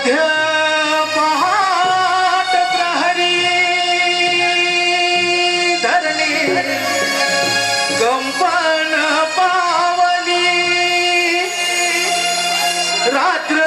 मध्य पहाट प्रहरी धरणी कंपन पावली रात्र